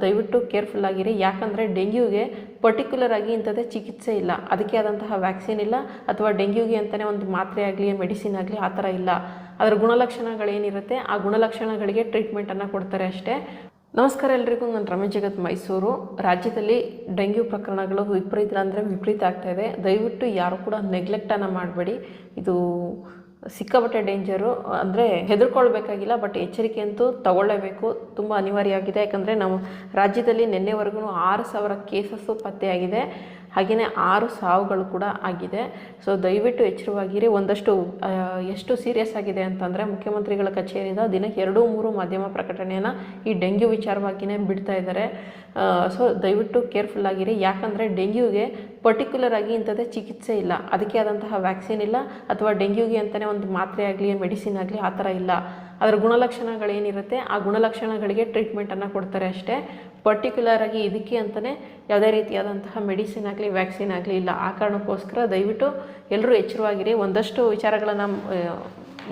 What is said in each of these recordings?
ದಯವಿಟ್ಟು ಕೇರ್ಫುಲ್ ಆಗಿರಿ. ಯಾಕಂದರೆ ಡೆಂಗ್ಯೂಗೆ ಪರ್ಟಿಕ್ಯುಲರ್ ಆಗಿ ಇಂಥದ್ದೇ ಚಿಕಿತ್ಸೆ ಇಲ್ಲ. ಅದಕ್ಕೆ ಆದಂತಹ ವ್ಯಾಕ್ಸಿನ್ ಇಲ್ಲ. ಅಥವಾ ಡೆಂಗ್ಯೂಗೆ ಅಂತಲೇ ಒಂದು ಮಾತ್ರೆ ಆಗಲಿ, ಮೆಡಿಸಿನ್ ಆಗಲಿ, ಆ ಥರ ಇಲ್ಲ. ಅದರ ಗುಣಲಕ್ಷಣಗಳೇನಿರುತ್ತೆ, ಆ ಗುಣಲಕ್ಷಣಗಳಿಗೆ ಟ್ರೀಟ್ಮೆಂಟನ್ನು ಕೊಡ್ತಾರೆ ಅಷ್ಟೇ. ನಮಸ್ಕಾರ ಎಲ್ರಿಗೂ. ನಾನು ರಮೇಶ್ ಜಗತ್ ಮೈಸೂರು. ರಾಜ್ಯದಲ್ಲಿ ಡೆಂಗ್ಯೂ ಪ್ರಕರಣಗಳು ವಿಪರೀತ ಅಂದರೆ ವಿಪರೀತ ಆಗ್ತಾ ಇದೆ. ದಯವಿಟ್ಟು ಯಾರು ಕೂಡ ನೆಗ್ಲೆಕ್ಟನ್ನು ಮಾಡಬೇಡಿ. ಇದು ಸಿಕ್ಕಾಪಟ್ಟೆ ಡೇಂಜರು ಅಂದರೆ ಹೆದರ್ಕೊಳ್ಬೇಕಾಗಿಲ್ಲ ಬಟ್ ಎಚ್ಚರಿಕೆ ಅಂತೂ ತಗೊಳ್ಳೇಬೇಕು. ತುಂಬ ಅನಿವಾರ್ಯ ಆಗಿದೆ. ಯಾಕಂದರೆ ನಾವು ರಾಜ್ಯದಲ್ಲಿ ನಿನ್ನೆವರೆಗೂ ಆರು ಸಾವಿರ ಕೇಸಸ್ಸು ಪತ್ತೆಯಾಗಿದೆ. ಹಾಗೆಯೇ ಆರು ಸಾವುಗಳು ಕೂಡ ಆಗಿದೆ. ಸೊ ದಯವಿಟ್ಟು ಎಚ್ಚರವಾಗಿರಿ. ಒಂದಷ್ಟು ಎಷ್ಟು ಸೀರಿಯಸ್ ಆಗಿದೆ ಅಂತಂದರೆ ಮುಖ್ಯಮಂತ್ರಿಗಳ ಕಚೇರಿಯಿಂದ ದಿನಕ್ಕೆ ಎರಡು ಮೂರು ಮಾಧ್ಯಮ ಪ್ರಕಟಣೆಯನ್ನು ಈ ಡೆಂಗ್ಯೂ ವಿಚಾರವಾಗಿಯೇ ಬಿಡ್ತಾ ಇದ್ದಾರೆ. ಸೊ ದಯವಿಟ್ಟು ಕೇರ್ಫುಲ್ ಆಗಿರಿ. ಯಾಕಂದರೆ ಡೆಂಗ್ಯೂಗೆ ಪರ್ಟಿಕ್ಯುಲರ್ ಆಗಿ ಇಂಥದ್ದೇ ಚಿಕಿತ್ಸೆ ಇಲ್ಲ. ಅದಕ್ಕೆ ಆದಂತಹ ವ್ಯಾಕ್ಸಿನ್ ಇಲ್ಲ. ಅಥವಾ ಡೆಂಗ್ಯೂಗೆ ಅಂತಲೇ ಒಂದು ಮಾತ್ರೆ ಆಗಲಿ ಮೆಡಿಸಿನ್ ಆಗಲಿ, ಆ ಥರ ಇಲ್ಲ. ಅದರ ಗುಣಲಕ್ಷಣಗಳೇನಿರುತ್ತೆ, ಆ ಗುಣಲಕ್ಷಣಗಳಿಗೆ ಟ್ರೀಟ್ಮೆಂಟನ್ನು ಕೊಡ್ತಾರೆ ಅಷ್ಟೇ. ಪರ್ಟಿಕ್ಯುಲರ್ ಆಗಿ ಇದಕ್ಕೆ ಅಂತಲೇ ಯಾವುದೇ ರೀತಿಯಾದಂತಹ ಮೆಡಿಸಿನ್ ಆಗಲಿ ವ್ಯಾಕ್ಸಿನ್ ಆಗಲಿ ಇಲ್ಲ. ಆ ಕಾರಣಕ್ಕೋಸ್ಕರ ದಯವಿಟ್ಟು ಎಲ್ಲರೂ ಎಚ್ಚರವಾಗಿರಿ. ಒಂದಷ್ಟು ವಿಚಾರಗಳನ್ನು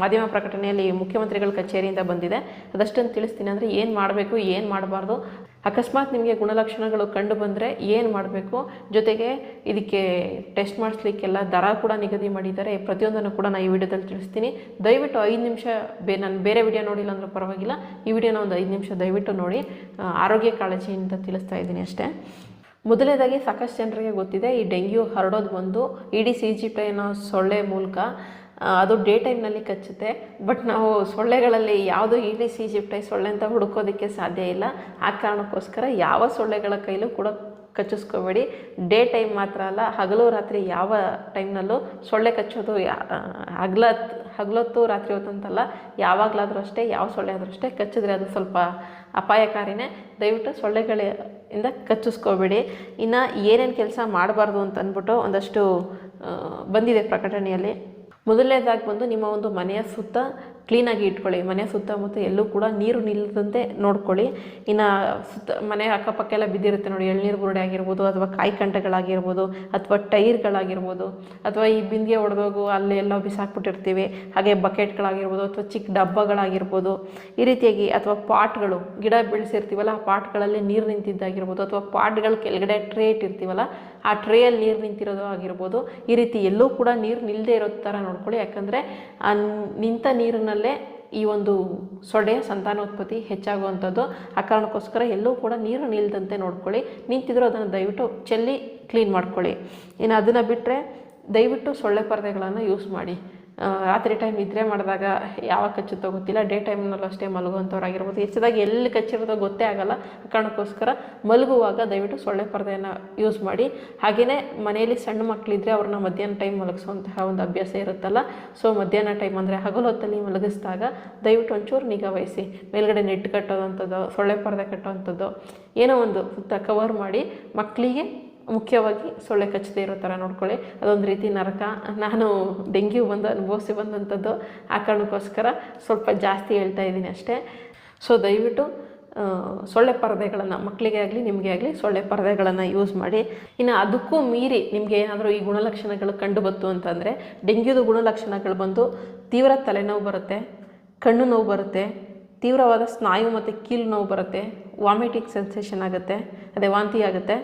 ಮಾಧ್ಯಮ ಪ್ರಕಟಣೆಯಲ್ಲಿ ಮುಖ್ಯಮಂತ್ರಿಗಳ ಕಚೇರಿಯಿಂದ ಬಂದಿದೆ. ಅದಷ್ಟನ್ನು ತಿಳಿಸ್ತೀನಿ ಅಂದರೆ ಏನು ಮಾಡಬೇಕು, ಏನು ಮಾಡಬಾರ್ದು? ಅಕಸ್ಮಾತ್ ನಿಮಗೆ ಗುಣಲಕ್ಷಣಗಳು ಕಂಡು ಬಂದರೆ ಏನು ಮಾಡಬೇಕು? ಜೊತೆಗೆ ಇದಕ್ಕೆ ಟೆಸ್ಟ್ ಮಾಡಿಸ್ಲಿಕ್ಕೆಲ್ಲ ದರ ಕೂಡ ನಿಗದಿ ಮಾಡಿದ್ದಾರೆ. ಪ್ರತಿಯೊಂದನ್ನು ಕೂಡ ನಾನು ಈ ವಿಡಿಯೋದಲ್ಲಿ ತಿಳಿಸ್ತೀನಿ. ದಯವಿಟ್ಟು ಐದು ನಿಮಿಷ ಬೇ, ನಾನು ಬೇರೆ ವಿಡಿಯೋ ನೋಡಿಲ್ಲ ಅಂದರೂ ಪರವಾಗಿಲ್ಲ. ಈ ವಿಡಿಯೋನ ಒಂದು ಐದು ನಿಮಿಷ ದಯವಿಟ್ಟು ನೋಡಿ. ಆರೋಗ್ಯ ಕಾಳಜಿಯಿಂದ ತಿಳಿಸ್ತಾ ಇದ್ದೀನಿ ಅಷ್ಟೇ. ಮೊದಲನೇದಾಗಿ ಸಾಕಷ್ಟು ಜನರಿಗೆ ಗೊತ್ತಿದೆ, ಈ ಡೆಂಗ್ಯೂ ಹರಡೋದು ಬಂದು ಇಡೀ ಸಿ ಜಿ ಅನ್ನೋ ಸೊಳ್ಳೆ ಮೂಲಕ ಅದು ಡೇ ಟೈಮ್ನಲ್ಲಿ ಕಚ್ಚುತ್ತೆ. ಬಟ್ ನಾವು ಸೊಳ್ಳೆಗಳಲ್ಲಿ ಯಾವುದು ಇಡೀ ಸಿ ಜಿಪ್ಟೈ ಸೊಳ್ಳೆ ಅಂತ ಹುಡುಕೋದಕ್ಕೆ ಸಾಧ್ಯ ಇಲ್ಲ. ಆ ಕಾರಣಕ್ಕೋಸ್ಕರ ಯಾವ ಸೊಳ್ಳೆಗಳ ಕೈಲೂ ಕೂಡ ಕಚ್ಚಿಸ್ಕೋಬೇಡಿ. ಡೇ ಟೈಮ್ ಮಾತ್ರ ಅಲ್ಲ, ಹಗಲು ರಾತ್ರಿ ಯಾವ ಟೈಮ್ನಲ್ಲೂ ಸೊಳ್ಳೆ ಕಚ್ಚೋದು ಹಗ್ಲತ್, ಹಗಲೊತ್ತು ರಾತ್ರಿ ಹೊತ್ತು ಅಂತಲ್ಲ ಯಾವಾಗಲಾದರೂ ಅಷ್ಟೇ, ಯಾವ ಸೊಳ್ಳೆ ಆದರೂ ಅಷ್ಟೇ ಕಚ್ಚಿದ್ರೆ ಅದು ಸ್ವಲ್ಪ ಅಪಾಯಕಾರಿನೇ. ದಯವಿಟ್ಟು ಸೊಳ್ಳೆಗಳ ಇಂದ ಕಚ್ಚಿಸ್ಕೋಬೇಡಿ. ಇನ್ನು ಏನೇನು ಕೆಲಸ ಮಾಡಬಾರ್ದು ಅಂತ ಅಂದ್ಬಿಟ್ಟು ಒಂದಷ್ಟು ಬಂದಿದೆ ಪ್ರಕಟಣೆಯಲ್ಲಿ. ಮೊದಲನೇದಾಗಿ ಬಂದು ನಿಮ್ಮ ಒಂದು ಮನೆಯ ಸುತ್ತ ಕ್ಲೀನಾಗಿ ಇಟ್ಕೊಳ್ಳಿ. ಮನೆಯ ಸುತ್ತಮುತ್ತ ಎಲ್ಲೂ ಕೂಡ ನೀರು ನಿಲ್ಲದಂತೆ ನೋಡ್ಕೊಳ್ಳಿ. ಇನ್ನು ಸುತ್ತ ಮನೆ ಅಕ್ಕಪಕ್ಕ ಎಲ್ಲ ಬಿದ್ದಿರುತ್ತೆ ನೋಡಿ, ಎಳ್ನೀರು ಗುರುಡೆ ಆಗಿರ್ಬೋದು ಅಥವಾ ಕಾಯಿ ಕಂಟೆಗಳಾಗಿರ್ಬೋದು ಅಥವಾ ಟೈರ್ಗಳಾಗಿರ್ಬೋದು ಅಥವಾ ಈ ಬಿಂದಿಗೆ ಹೊಡೆದೋಗು ಅಲ್ಲಿ ಎಲ್ಲ ಬಿಸಾಕ್ಬಿಟ್ಟಿರ್ತೀವಿ. ಹಾಗೆ ಬಕೆಟ್ಗಳಾಗಿರ್ಬೋದು ಅಥವಾ ಚಿಕ್ಕ ಡಬ್ಬಗಳಾಗಿರ್ಬೋದು. ಈ ರೀತಿಯಾಗಿ ಅಥವಾ ಪಾಟ್ಗಳು, ಗಿಡ ಬೆಳೆಸಿರ್ತೀವಲ್ಲ, ಆ ಪಾಟ್ಗಳಲ್ಲಿ ನೀರು ನಿಂತಿದ್ದಾಗಿರ್ಬೋದು ಅಥವಾ ಪಾಟ್ಗಳ ಕೆಳಗಡೆ ಟ್ರೇ ಇಟ್ಟಿರ್ತೀವಲ್ಲ ಆ ಟ್ರೇಯಲ್ಲಿ ನೀರು ನಿಂತಿರೋದು ಆಗಿರ್ಬೋದು, ಈ ರೀತಿ ಎಲ್ಲೂ ಕೂಡ ನೀರು ನಿಲ್ಲದೆ ಇರೋ ಥರ ನೋಡ್ಕೊಳ್ಳಿ. ಯಾಕಂದರೆ ಆ ನಿಂತ ನೀರಿನಲ್ಲೇ ಈ ಒಂದು ಸೊಡೆ, ಸಂತಾನೋತ್ಪತ್ತಿ ಹೆಚ್ಚಾಗುವಂಥದ್ದು. ಆ ಕಾರಣಕ್ಕೋಸ್ಕರ ಎಲ್ಲೂ ಕೂಡ ನೀರು ನಿಲ್ಲದಂತೆ ನೋಡ್ಕೊಳ್ಳಿ. ನಿಂತಿದ್ರು ಅದನ್ನು ದಯವಿಟ್ಟು ಚೆಲ್ಲಿ ಕ್ಲೀನ್ ಮಾಡ್ಕೊಳ್ಳಿ. ಇನ್ನು ಅದನ್ನು ಬಿಟ್ಟರೆ ದಯವಿಟ್ಟು ಸೊಳ್ಳೆ ಪರದೆಗಳನ್ನು ಯೂಸ್ ಮಾಡಿ. ರಾತ್ರಿ ಟೈಮ್ ನಿದ್ರೆ ಮಾಡಿದಾಗ ಯಾವಾಗ ಕಚ್ಚುತ್ತೋ ಗೊತ್ತಿಲ್ಲ. ಡೇ ಟೈಮ್ನಲ್ಲೂ ಅಷ್ಟೇ ಮಲಗುವಂಥವ್ರಾಗಿರ್ಬೋದು. ಹೆಚ್ಚದಾಗಿ ಎಲ್ಲಿ ಕಚ್ಚಿರೋದೋ ಗೊತ್ತೇ ಆಗಲ್ಲ. ಕಾರಣಕ್ಕೋಸ್ಕರ ಮಲಗುವಾಗ ದಯವಿಟ್ಟು ಸೊಳ್ಳೆ ಪರದೆಯನ್ನು ಯೂಸ್ ಮಾಡಿ. ಹಾಗೆಯೇ ಮನೆಯಲ್ಲಿ ಸಣ್ಣ ಮಕ್ಕಳಿದ್ರೆ ಅವ್ರನ್ನ ಮಧ್ಯಾಹ್ನ ಟೈಮ್ ಮಲಗಿಸುವಂತಹ ಒಂದು ಅಭ್ಯಾಸ ಇರುತ್ತಲ್ಲ. ಸೊ ಮಧ್ಯಾಹ್ನ ಟೈಮ್ ಅಂದರೆ ಹಗಲು ಹೊತ್ತಲ್ಲಿ ಮಲಗಿಸಿದಾಗ ದಯವಿಟ್ಟು ಒಂಚೂರು ನಿಗಾ ವಹಿಸಿ. ಮೇಲ್ಗಡೆ ನೆಟ್ ಕಟ್ಟೋದಂಥದ್ದು, ಸೊಳ್ಳೆ ಪರದೆ ಕಟ್ಟೋವಂಥದ್ದು ಏನೋ ಒಂದು ಸುತ್ತ ಕವರ್ ಮಾಡಿ ಮಕ್ಕಳಿಗೆ ಮುಖ್ಯವಾಗಿ ಸೊಳ್ಳೆ ಕಚ್ಚದೇ ಇರೋ ಥರ ನೋಡ್ಕೊಳ್ಳಿ. ಅದೊಂದು ರೀತಿ ನರಕ. ನಾನು ಡೆಂಗ್ಯೂ ಬಂದು ಅನುಭವಿಸಿ ಬಂದಂಥದ್ದು ಆ ಕಾರಣಕ್ಕೋಸ್ಕರ ಸ್ವಲ್ಪ ಜಾಸ್ತಿ ಹೇಳ್ತಾ ಇದ್ದೀನಿ ಅಷ್ಟೇ. ಸೊ ದಯವಿಟ್ಟು ಸೊಳ್ಳೆ ಪರದೆಗಳನ್ನು ಮಕ್ಕಳಿಗೆ ಆಗಲಿ, ನಿಮಗೆ ಆಗಲಿ ಸೊಳ್ಳೆ ಪರದೆಗಳನ್ನು ಯೂಸ್ ಮಾಡಿ. ಇನ್ನು ಅದಕ್ಕೂ ಮೀರಿ ನಿಮಗೆ ಏನಾದರೂ ಈ ಗುಣಲಕ್ಷಣಗಳು ಕಂಡು ಬಂತು ಅಂತಂದರೆ ಡೆಂಗ್ಯೂದು ಗುಣಲಕ್ಷಣಗಳು ಬಂದು ತೀವ್ರ ತಲೆನೋವು ಬರುತ್ತೆ, ಕಣ್ಣು ನೋವು ಬರುತ್ತೆ, ತೀವ್ರವಾದ ಸ್ನಾಯು ಮತ್ತು ಕೀಲು ನೋವು ಬರುತ್ತೆ ವಾಮಿಟಿಂಗ್ ಸೆನ್ಸೇಷನ್ ಆಗುತ್ತೆ, ಅದೇ ವಾಂತಿ ಆಗುತ್ತೆ.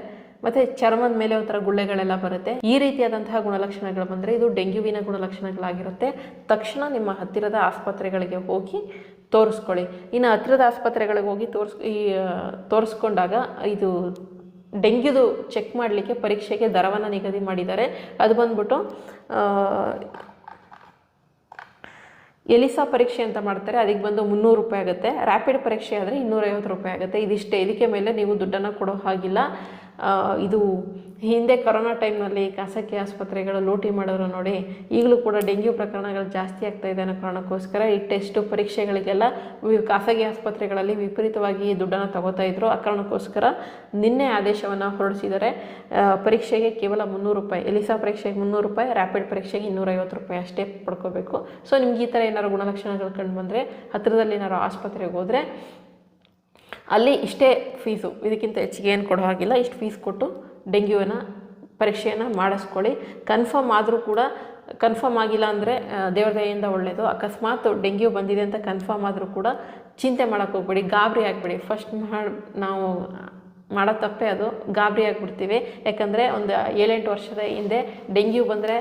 ಮತ್ತು ಚರ್ಮದ ಮೇಲೆ ಒಂಥರ ಗುಳ್ಳೆಗಳೆಲ್ಲ ಬರುತ್ತೆ. ಈ ರೀತಿಯಾದಂತಹ ಗುಣಲಕ್ಷಣಗಳು ಬಂದರೆ ಇದು ಡೆಂಗ್ಯೂವಿನ ಗುಣಲಕ್ಷಣಗಳಾಗಿರುತ್ತೆ. ತಕ್ಷಣ ನಿಮ್ಮ ಹತ್ತಿರದ ಆಸ್ಪತ್ರೆಗಳಿಗೆ ಹೋಗಿ ತೋರಿಸ್ಕೊಳ್ಳಿ. ಇನ್ನು ಹತ್ತಿರದ ಆಸ್ಪತ್ರೆಗಳಿಗೆ ಹೋಗಿ ತೋರಿಸ್, ಈ ತೋರಿಸ್ಕೊಂಡಾಗ ಇದು ಡೆಂಗ್ಯೂದು ಚೆಕ್ ಮಾಡಲಿಕ್ಕೆ ಪರೀಕ್ಷೆಗೆ ದರವನ್ನು ನಿಗದಿ ಮಾಡಿದ್ದಾರೆ. ಅದು ಬಂದ್ಬಿಟ್ಟು ಎಲಿಸಾ ಪರೀಕ್ಷೆ ಅಂತ ಮಾಡ್ತಾರೆ. ಅದಕ್ಕೆ ಬಂದು ಮುನ್ನೂರು ರೂಪಾಯಿ ಆಗುತ್ತೆ. ರ್ಯಾಪಿಡ್ ಪರೀಕ್ಷೆ ಆದರೆ ಇನ್ನೂರೈವತ್ತು ರೂಪಾಯಿ ಆಗುತ್ತೆ. ಇದಿಷ್ಟೇ. ಇದಕ್ಕೆ ಮೇಲೆ ನೀವು ದುಡ್ಡನ್ನು ಕೊಡೋ ಹಾಗಿಲ್ಲ. ಇದು ಹಿಂದೆ ಕೊರೋನಾ ಟೈಮ್ನಲ್ಲಿ ಖಾಸಗಿ ಆಸ್ಪತ್ರೆಗಳು ಲೂಟಿ ಮಾಡೋರು ನೋಡಿ ಈಗಲೂ ಕೂಡ ಡೆಂಗ್ಯೂ ಪ್ರಕರಣಗಳು ಜಾಸ್ತಿ ಆಗ್ತಾ ಇದೆ ಅನ್ನೋ ಕಾರಣಕ್ಕೋಸ್ಕರ ಈ ಟೆಸ್ಟು ಪರೀಕ್ಷೆಗಳಿಗೆಲ್ಲ ಖಾಸಗಿ ಆಸ್ಪತ್ರೆಗಳಲ್ಲಿ ವಿಪರೀತವಾಗಿ ದುಡ್ಡನ್ನು ತಗೋತಾ ಇದ್ರು. ಆ ಕಾರಣಕ್ಕೋಸ್ಕರ ನಿನ್ನೆ ಆದೇಶವನ್ನು ಹೊರಡಿಸಿದರೆ ಪರೀಕ್ಷೆಗೆ ಕೇವಲ ಮುನ್ನೂರು ರೂಪಾಯಿ, ಎಲಿಸಾ ಪರೀಕ್ಷೆಗೆ ಮುನ್ನೂರು ರೂಪಾಯಿ ರ್ಯಾಪಿಡ್ ಪರೀಕ್ಷೆಗೆ ಇನ್ನೂರೈವತ್ತು ರೂಪಾಯಿ ಅಷ್ಟೇ ಪಡ್ಕೋಬೇಕು. ಸೊ, ನಿಮ್ಗೆ ಈ ಥರ ಏನಾದ್ರು ಗುಣಲಕ್ಷಣಗಳು ಕಂಡು ಬಂದರೆ ಹತ್ತಿರದಲ್ಲಿ ಏನಾದ್ರು ಆಸ್ಪತ್ರೆಗೆ ಹೋದರೆ ಅಲ್ಲಿ ಇಷ್ಟೇ ಫೀಸು, ಇದಕ್ಕಿಂತ ಹೆಚ್ಚಿಗೆ ಏನು ಕೊಡೋ ಹಾಗಿಲ್ಲ. ಇಷ್ಟು ಫೀಸ್ ಕೊಟ್ಟು ಡೆಂಗ್ಯೂನ ಪರೀಕ್ಷೆಯನ್ನು ಮಾಡಿಸ್ಕೊಳ್ಳಿ. ಕನ್ಫರ್ಮ್ ಆದರೂ ಕೂಡ ಕನ್ಫರ್ಮ್ ಆಗಿಲ್ಲ ಅಂದರೆ ದೇವ್ರ ದಯೆಯಿಂದ ಒಳ್ಳೆಯದು ಅಕಸ್ಮಾತ್ ಡೆಂಗ್ಯೂ ಬಂದಿದೆ ಅಂತ ಕನ್ಫರ್ಮ್ ಆದರೂ ಕೂಡ ಚಿಂತೆ ಮಾಡೋಕ್ಕೆ ಹೋಗ್ಬೇಡಿ. ಗಾಬರಿ ಆಗಬೇಡಿ. ಫಸ್ಟ್ ಮಾಡಿ, ನಾವು ಮಾಡೋ ತಪ್ಪೇ ಅದು. ಗಾಬರಿ ಆಗಿಬಿಡ್ತೀವಿ. ಯಾಕಂದರೆ ಒಂದು ಏಳೆಂಟು ವರ್ಷದ ಹಿಂದೆ ಡೆಂಗ್ಯೂ ಬಂದರೆ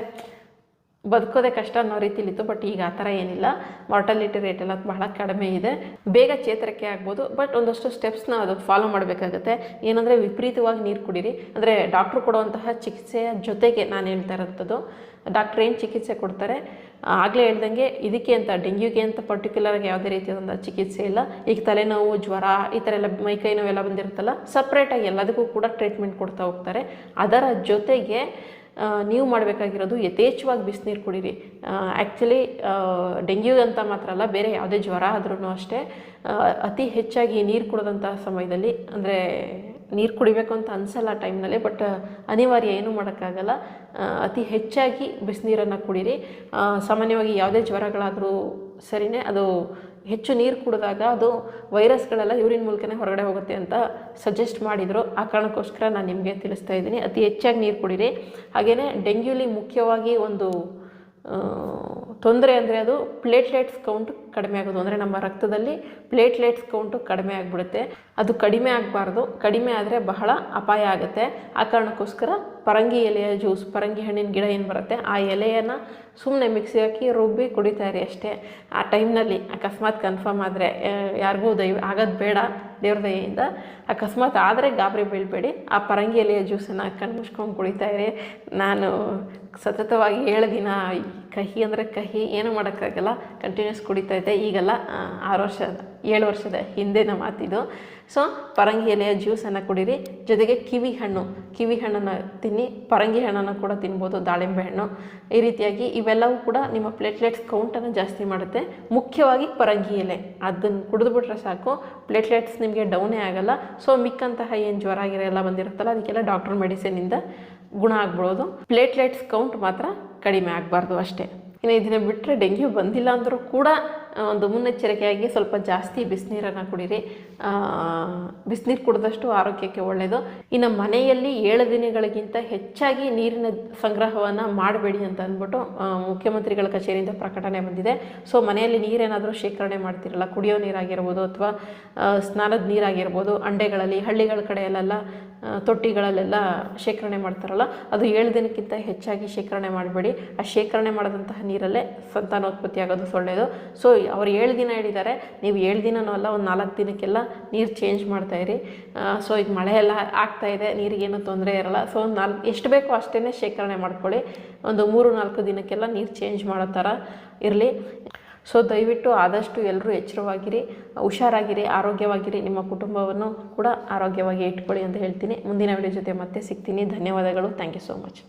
ಬದುಕೋದೇ ಕಷ್ಟ ಅನ್ನೋ ರೀತಿಲಿತ್ತು ಬಟ್ ಈಗ ಆ ಥರ ಏನಿಲ್ಲ. ಮಾರ್ಟಾಲಿಟಿ ರೇಟ್ ಎಲ್ಲ ಬಹಳ ಕಡಿಮೆ ಇದೆ. ಬೇಗ ಚೇತರಿಕೆ ಆಗ್ಬೋದು ಬಟ್ ಒಂದಷ್ಟು ಸ್ಟೆಪ್ಸ್ನ ಅದು ಫಾಲೋ ಮಾಡಬೇಕಾಗತ್ತೆ. ಏನಂದರೆ ವಿಪರೀತವಾಗಿ ನೀರು ಕುಡೀರಿ. ಅಂದರೆ ಡಾಕ್ಟ್ರು ಕೊಡುವಂತಹ ಚಿಕಿತ್ಸೆಯ ಜೊತೆಗೆ ನಾನು ಹೇಳ್ತಾ ಇರೋಂಥದ್ದು ಡಾಕ್ಟ್ರ್ ಏನು ಚಿಕಿತ್ಸೆ ಕೊಡ್ತಾರೆ? ಆಗಲೇ ಹೇಳ್ದಂಗೆ ಇದಕ್ಕೆ ಅಂತ, ಡೆಂಗ್ಯೂಗೆ ಅಂತ ಪರ್ಟಿಕ್ಯುಲರಾಗಿ ಯಾವುದೇ ರೀತಿಯಾದಂಥ ಚಿಕಿತ್ಸೆ ಇಲ್ಲ. ಈಗ ತಲೆನೋವು, ಜ್ವರ, ಈ ಥರ ಎಲ್ಲ ಮೈಕೈ ನೋವೆಲ್ಲ ಬಂದಿರುತ್ತಲ್ಲ ಸಪ್ರೇಟಾಗಿ ಎಲ್ಲದಕ್ಕೂ ಕೂಡ ಟ್ರೀಟ್ಮೆಂಟ್ ಕೊಡ್ತಾ ಹೋಗ್ತಾರೆ. ಅದರ ಜೊತೆಗೆ ನೀವು ಮಾಡಬೇಕಾಗಿರೋದು ಯಥೇಚ್ಛವಾಗಿ ಬಿಸಿನೀರು ಕುಡೀರಿ. ಆ್ಯಕ್ಚುಲಿ ಡೆಂಗ್ಯೂ ಅಂತ ಮಾತ್ರ ಅಲ್ಲ, ಬೇರೆ ಯಾವುದೇ ಜ್ವರ ಆದ್ರೂ ಅಷ್ಟೇ. ಅತಿ ಹೆಚ್ಚಾಗಿ ನೀರು ಕುಡಿದಂಥ ಸಮಯದಲ್ಲಿ, ಅಂದರೆ ನೀರು ಕುಡಿಬೇಕು ಅಂತ ಅನಿಸಲ್ಲ ಟೈಮ್ನಲ್ಲಿ, ಬಟ್ ಅನಿವಾರ್ಯ ಏನೂ ಮಾಡೋಕ್ಕಾಗಲ್ಲ. ಅತಿ ಹೆಚ್ಚಾಗಿ ಬಿಸಿನೀರನ್ನು ಕುಡೀರಿ. ಸಾಮಾನ್ಯವಾಗಿ ಯಾವುದೇ ಜ್ವರಗಳಾದರೂ ಸರಿನೇ, ಅದು ಹೆಚ್ಚು ನೀರು ಕುಡಿದಾಗ ಅದು ವೈರಸ್ಗಳೆಲ್ಲ ಯೂರಿನ್ ಮೂಲಕನೇ ಹೊರಗಡೆ ಹೋಗುತ್ತೆ ಅಂತ ಸಜೆಸ್ಟ್ ಮಾಡಿದರು. ಆ ಕಾರಣಕ್ಕೋಸ್ಕರ ನಾನು ನಿಮಗೆ ತಿಳಿಸ್ತಾ ಇದ್ದೀನಿ. ಅತಿ ಹೆಚ್ಚಾಗಿ ನೀರು ಕುಡೀರಿ. ಹಾಗೆಯೇ ಡೆಂಗ್ಯೂಲಿ ಮುಖ್ಯವಾಗಿ ಒಂದು ತೊಂದರೆ ಅಂದರೆ ಅದು ಪ್ಲೇಟ್ಲೆಟ್ಸ್ ಕೌಂಟ್ ಕಡಿಮೆ ಆಗೋದು. ಅಂದರೆ ನಮ್ಮ ರಕ್ತದಲ್ಲಿ ಪ್ಲೇಟ್ಲೆಟ್ಸ್ ಕೌಂಟು ಕಡಿಮೆ ಆಗಿಬಿಡುತ್ತೆ. ಅದು ಕಡಿಮೆ ಆಗಬಾರ್ದು. ಕಡಿಮೆ ಆದರೆ ಬಹಳ ಅಪಾಯ ಆಗುತ್ತೆ. ಆ ಕಾರಣಕ್ಕೋಸ್ಕರ ಪರಂಗಿ ಎಲೆಯ ಜ್ಯೂಸ್ ಪರಂಗಿ ಹಣ್ಣಿನ ಗಿಡ ಏನು ಬರುತ್ತೆ? ಆ ಎಲೆಯನ್ನು ಸುಮ್ಮನೆ ಮಿಕ್ಸಿ ಹಾಕಿ ರುಬ್ಬಿ ಕುಡಿತಾ ಇರಿ ಅಷ್ಟೇ. ಆ ಟೈಮ್ನಲ್ಲಿ ಅಕಸ್ಮಾತ್ ಕನ್ಫರ್ಮ್ ಆದರೆ ಯಾರಿಗೂ ದಯ ಆಗೋದು ಬೇಡ. ದೇವ್ರ ದಯೆಯಿಂದ ಅಕಸ್ಮಾತ್ ಆದರೆ ಗಾಬರಿ ಬೀಳಬೇಡಿ. ಆ ಪರಂಗಿ ಎಲೆಯ ಜ್ಯೂಸನ್ನು ಕಣ್ಣು ಮುಚ್ಕೊಂಡು ಕುಡಿತಾ ಇರಿ. ನಾನು ಸತತವಾಗಿ ಏಳು ದಿನ ಕಹಿ ಅಂದರೆ ಕಹಿ, ಏನೂ ಮಾಡೋಕ್ಕಾಗಲ್ಲ. ಕಂಟಿನ್ಯೂಸ್ ಕುಡಿತಾ ಇದ್ದೆ ಈಗೆಲ್ಲ ಆರು ವರ್ಷದ, ಏಳು ವರ್ಷದ ಹಿಂದಿನ ಮಾತಿದು. ಸೊ ಪರಂಗಿ ಎಲೆಯ ಜ್ಯೂಸನ್ನು ಕುಡೀರಿ. ಜೊತೆಗೆ ಕಿವಿ ಹಣ್ಣು, ಕಿವಿ ಹಣ್ಣನ್ನು ತಿನ್ನಿ, ಪರಂಗಿ ಹಣ್ಣನ್ನು ಕೂಡ ತಿನ್ಬೋದು, ದಾಳಿಂಬೆ ಹಣ್ಣು. ಈ ರೀತಿಯಾಗಿ ಇವೆಲ್ಲವೂ ಕೂಡ ನಿಮ್ಮ ಪ್ಲೇಟ್ಲೆಟ್ಸ್ ಕೌಂಟನ್ನು ಜಾಸ್ತಿ ಮಾಡುತ್ತೆ. ಮುಖ್ಯವಾಗಿ ಪರಂಗಿ ಎಲೆ. ಅದನ್ನು ಕುಡಿದ್ಬಿಟ್ರೆ ಸಾಕು ಪ್ಲೇಟ್ಲೆಟ್ಸ್ ನಿಮಗೆ ಡೌನೇ ಆಗಲ್ಲ. ಸೊ ಮಿಕ್ಕಂತಹ ಏನು ಜ್ವರ ಆಗಿರೋ ಎಲ್ಲ ಬಂದಿರುತ್ತಲ್ಲ, ಅದಕ್ಕೆಲ್ಲ ಡಾಕ್ಟರ್ ಮೆಡಿಸಿನಿಂದ ಗುಣ ಆಗ್ಬಿಡೋದು ಪ್ಲೇಟ್ಲೆಟ್ಸ್ ಕೌಂಟ್ ಮಾತ್ರ ಕಡಿಮೆ ಆಗಬಾರ್ದು ಅಷ್ಟೇ. ಇನ್ನು ಇದನ್ನು ಬಿಟ್ಟರೆ ಡೆಂಗ್ಯೂ ಬಂದಿಲ್ಲ ಅಂದರೂ ಕೂಡ ಒಂದು ಮುನ್ನೆಚ್ಚರಿಕೆಯಾಗಿ ಸ್ವಲ್ಪ ಜಾಸ್ತಿ ಬಿಸಿನೀರನ್ನು ಕುಡೀರಿ. ಬಿಸಿನೀರು ಕುಡಿದಷ್ಟು ಆರೋಗ್ಯಕ್ಕೆ ಒಳ್ಳೆಯದು ಇನ್ನು ಮನೆಯಲ್ಲಿ ಏಳು ದಿನಗಳಿಗಿಂತ ಹೆಚ್ಚಾಗಿ ನೀರಿನ ಸಂಗ್ರಹವನ್ನು ಮಾಡಬೇಡಿ ಅಂತ ಅಂದ್ಬಿಟ್ಟು ಮುಖ್ಯಮಂತ್ರಿಗಳ ಕಚೇರಿಯಿಂದ ಪ್ರಕಟಣೆ ಬಂದಿದೆ. ಸೊ ಮನೆಯಲ್ಲಿ ನೀರೇನಾದರೂ ಶೇಖರಣೆ ಮಾಡ್ತಿರಲ್ಲ, ಕುಡಿಯೋ ನೀರಾಗಿರ್ಬೋದು ಅಥವಾ ಸ್ನಾನದ ನೀರಾಗಿರ್ಬೋದು, ಅಂಡೆಗಳಲ್ಲಿ, ಹಳ್ಳಿಗಳ ಕಡೆಯಲ್ಲೆಲ್ಲ ತೊಟ್ಟಿಗಳಲ್ಲೆಲ್ಲ ಶೇಖರಣೆ ಮಾಡ್ತಾರಲ್ಲ, ಅದು ಏಳು ದಿನಕ್ಕಿಂತ ಹೆಚ್ಚಾಗಿ ಶೇಖರಣೆ ಮಾಡಬೇಡಿ. ಆ ಶೇಖರಣೆ ಮಾಡಿದಂತಹ ನೀರಲ್ಲೇ ಸಂತಾನೋತ್ಪತ್ತಿ ಆಗೋದು ಸೊಳ್ಳೆಯದು ಸೊ ಅವ್ರು ಏಳು ದಿನ ಹೇಳಿದ್ದಾರೆ ನೀವು ಏಳು ದಿನನೂ ಅಲ್ಲ, ಒಂದು ನಾಲ್ಕು ದಿನಕ್ಕೆಲ್ಲ ನೀರು ಚೇಂಜ್ ಮಾಡ್ತಾಯಿರಿ ಸೊ ಈಗ ಮಳೆ ಎಲ್ಲ ಆಗ್ತಾ ಇದೆ, ನೀರಿಗೇನು ತೊಂದರೆ ಇರಲ್ಲ. ಸೊ ಒಂದು ನಾಲ್ಕು ಎಷ್ಟು ಬೇಕೋ ಅಷ್ಟೇ ಶೇಖರಣೆ ಮಾಡ್ಕೊಳ್ಳಿ. ಒಂದು ಮೂರು ನಾಲ್ಕು ದಿನಕ್ಕೆಲ್ಲ ನೀರು ಚೇಂಜ್ ಮಾಡೋ ಥರ ಇರಲಿ. ಸೊ ದಯವಿಟ್ಟು ಆದಷ್ಟು ಎಲ್ಲರೂ ಎಚ್ಚರವಾಗಿರಿ, ಹುಷಾರಾಗಿರಿ, ಆರೋಗ್ಯವಾಗಿರಿ. ನಿಮ್ಮ ಕುಟುಂಬವನ್ನು ಕೂಡ ಆರೋಗ್ಯವಾಗಿ ಇಟ್ಕೊಳ್ಳಿ ಅಂತ ಹೇಳ್ತೀನಿ. ಮುಂದಿನ ವಿಡಿಯೋ ಜೊತೆ ಮತ್ತೆ ಸಿಗ್ತೀನಿ. ಧನ್ಯವಾದಗಳು. Thank you so much